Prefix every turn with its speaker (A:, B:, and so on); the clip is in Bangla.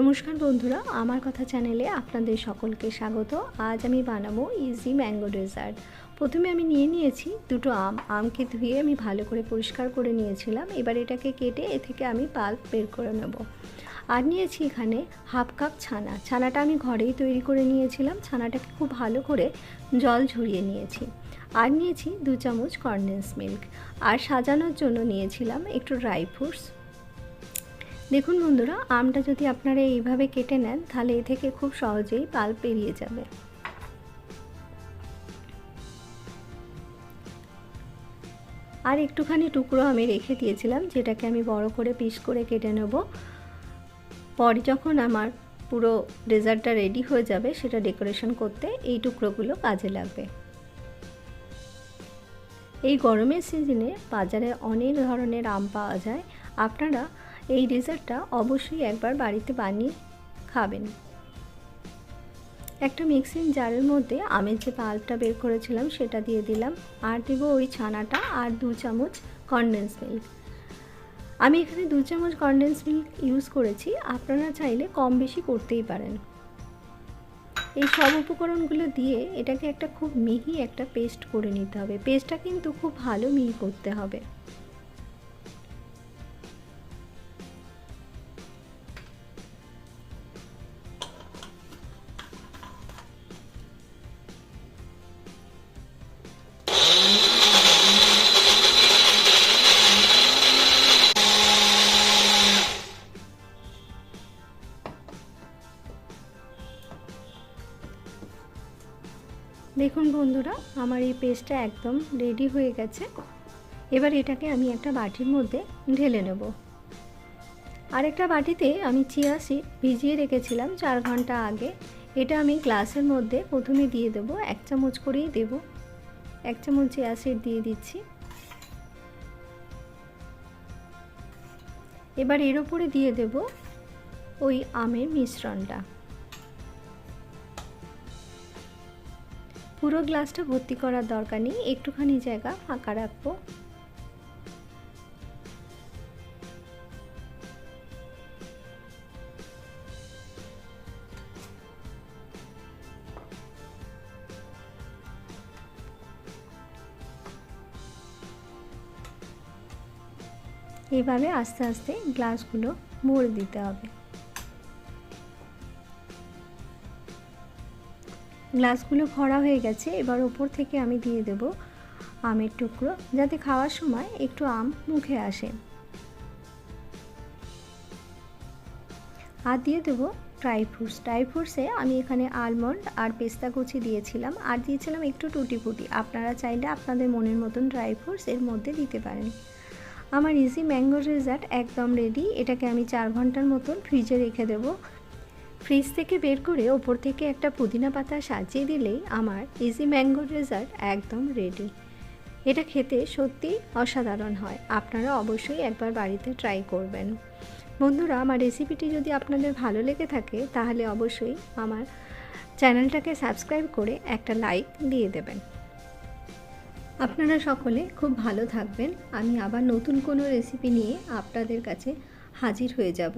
A: নমস্কার বন্ধুরা, আমার কথা চ্যানেলে আপনাদের সকলকে স্বাগত। আজ আমি বানাবো ইজি ম্যাঙ্গো ডেজার্ট প্রথমে আমি নিয়ে নিয়েছি দুটো আম। আমকে ধুয়ে আমি ভালো করে পরিষ্কার করে নিয়েছিলাম। এবার এটাকে কেটে এ থেকে আমি পাল্প বের করে নেব। আর নিয়েছি এখানে হাফ কাপ ছানা। ছানাটা আমি ঘরেই তৈরি করে নিয়েছিলাম। ছানাটাকে খুব ভালো করে জল ঝরিয়ে নিয়েছি। আর নিয়েছি দু চামচ কনডেন্স মিল্ক আর সাজানোর জন্য নিয়েছিলাম একটু ড্রাই ফ্রুটস দেখুন বন্ধুরা, আমটা যদি আপনারা এইভাবে কেটে নেন, তাহলে এ থেকে খুব সহজেই পাল্প বেরিয়ে যাবে। আর একটুখানি টুকরো আমি রেখে দিয়েছিলাম, যেটাকে আমি বড় করে পিস করে কেটে নেব। পরে যখন আমার পুরো ডেজার্টটা রেডি হয়ে যাবে, সেটা ডেকোরেশন করতে এই টুকরোগুলো কাজে লাগবে। এই গরমের সিজনে বাজারে অনেক ধরনের আম পাওয়া যায়। আপনারা এই ডেজার্টটা অবশ্যই একবার বাড়িতে বানিয়ে খাবেন। একটা মিক্সিং জারের মধ্যে আমের যে পাল্পটা বের করেছিলাম সেটা দিয়ে দিলাম। আর দেব ওই ছানাটা আর দু চামচ কনডেন্স মিল্ক আমি এখানে দু চামচ কনডেন্স মিল্ক ইউজ করেছি। আপনারা চাইলে কম বেশি করতেই পারেন। এই সব উপকরণগুলো দিয়ে এটাকে একটা খুব মিহি একটা পেস্ট করে নিতে হবে। পেস্টটা কিন্তু খুব ভালো মিহি করতে হবে। দেখুন বন্ধুরা, আমার এই পেস্টটা একদম রেডি হয়ে গেছে। এবার এটাকে আমি একটা বাটির মধ্যে ঢেলে নেব। আরেকটা বাটিতে আমি চিয়া সিড ভিজিয়ে রেখেছিলাম চার ঘণ্টা আগে। এটা আমি গ্লাসের মধ্যে প্রথমে দিয়ে দেব, এক চামচ করেই দেব। এক চামচ চিয়া সিড দিয়ে দিচ্ছি। এবার এর ওপরে দিয়ে দেব ওই আমের মিশ্রণটা। পুরো গ্লাসটা ভর্তি করার দরকার নেই, একটুখানি জায়গা ফাঁকা রাখব। এভাবে আস্তে আস্তে গ্লাসগুলো ভরে দিতে হবে। গ্লাসগুলো ভরা হয়ে গেছে, এবার ওপর থেকে আমি দিয়ে দেব আমের টুকরো, যাতে খাওয়ার সময় একটু আম মুখে আসে। আর দিয়ে দেবো ড্রাই ফ্রুটস। ড্রাই ফ্রুটসে আমি এখানে আলমন্ড আর পেস্তা কুচি দিয়েছিলাম, আর দিয়েছিলাম একটু টুটি ফুটি আপনারা চাইলে আপনাদের মনের মতন ড্রাই ফ্রুটস এর মধ্যে দিতে পারেন। আমার ইজি ম্যাঙ্গো রেজার্ট একদম রেডি এটাকে আমি চার ঘণ্টার মতন ফ্রিজে রেখে দেবো। ফ্রিজ থেকে বের করে ওপর থেকে একটা পুদিনা পাতা সাজিয়ে দিলেই আমার ইজি ম্যাঙ্গো ডেজার্ট একদম রেডি এটা খেতে সত্যি অসাধারণ হয়। আপনারা অবশ্যই একবার বাড়িতে ট্রাই করবেন। বন্ধুরা, আমার রেসিপিটি যদি আপনাদের ভালো লেগে থাকে, তাহলে অবশ্যই আমার চ্যানেলটাকে সাবস্ক্রাইব করে একটা লাইক দিয়ে দেবেন। আপনারা সকলে খুব ভালো থাকবেন। আমি আবার নতুন কোনো রেসিপি নিয়ে আপনাদের কাছে হাজির হয়ে যাব।